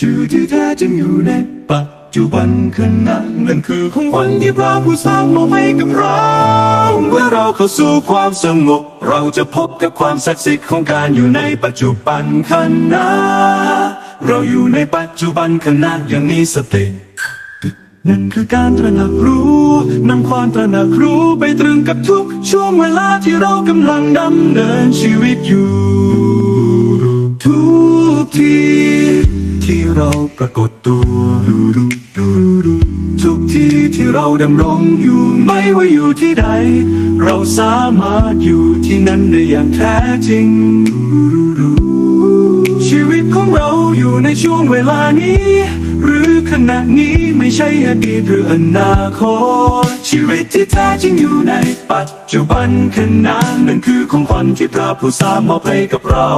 ชื่อที่แท้จริงอยู่ในปัจจุบันขณะนั่นคือของวัญที่พระผู้สร้างมอบให้กับเราเมื่อเราเข้าสู่ความสงบเราจะพบกับความศักดิ์สิทธิ์ของการอยู่ในปัจจุบันขณะเราอยู่ในปัจจุบันขณะอย่างมีสตินั่นคือการตระหนักรู้นำความตระหนักรู้ไปตรึงกับทุกช่วงเวลาที่เรากำลังดำเนินชีวิตอยู่ ทุกที เราปรากฏตัวทุกที่ที่เราดำรงอยู่ไม่ว่าอยู่ที่ใด เราสามารถอยู่ที่นั่นได้อย่างแท้จริง ของเราอยู่ในช่วงเวลานี้ หรือขณะนี้ไม่ใช่อดีตหรืออนาคต ชีวิตที่แท้จริงอยู่ในปัจจุบันขณะนั่นคือของขวัญที่พระผู้สร้างมอบให้กับเรา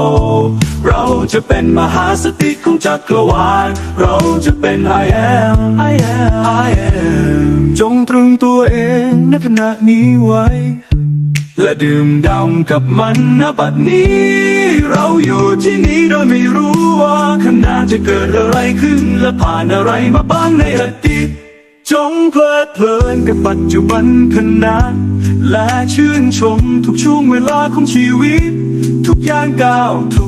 เราจะเป็นมหาสติของจักรวาล เราจะเป็น I am I am I am จงตรึงตัวเองในขณะนี้ไว้ และดื่มด่ำกับมันณบัดนี้ เราอยู่ที่นี่โดยไม่รู้ว่าข้างหน้าจะเกิดอะไรขึ้น และผ่านอะไรมาบ้างในอดีตจงเพลิดเพลินกับปัจจุบันขณะและชื่นชมทุกช่วงเวลาของชีวิต ทุกอย่างก้าวทุก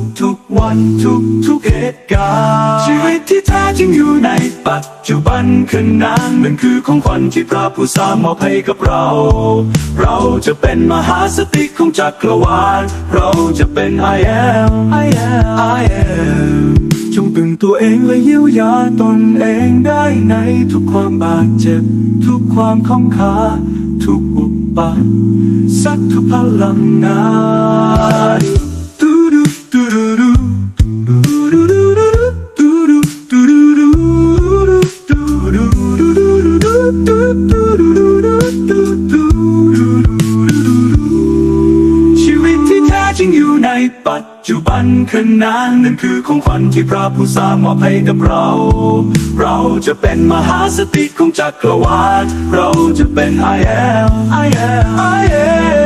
วันทุกทุกเหตุการณ์ชีวิตที่แท้จริงอยู่ในปัจจุบันขณะมันคือของขวัญที่พระผู้สร้างมอบให้กับเรา เราจะเป็นมหาสติของจักรวาล เราจะเป็น I am I am I am จงตึงตัวเองและเยียวยาตนเองได้ในทุกความบาดเจ็บ ทุกความข้องขาทุกอุปสรรคทุกพลังงาน ชีวิตที่แท้จริงอยู่ในปัจจุบันขณะนั่นคือของขวัญที่พระผู้สร้างมอบให้กับเรา เราจะเป็นมหาสติของจักรวาล เราจะเป็น I am I am I am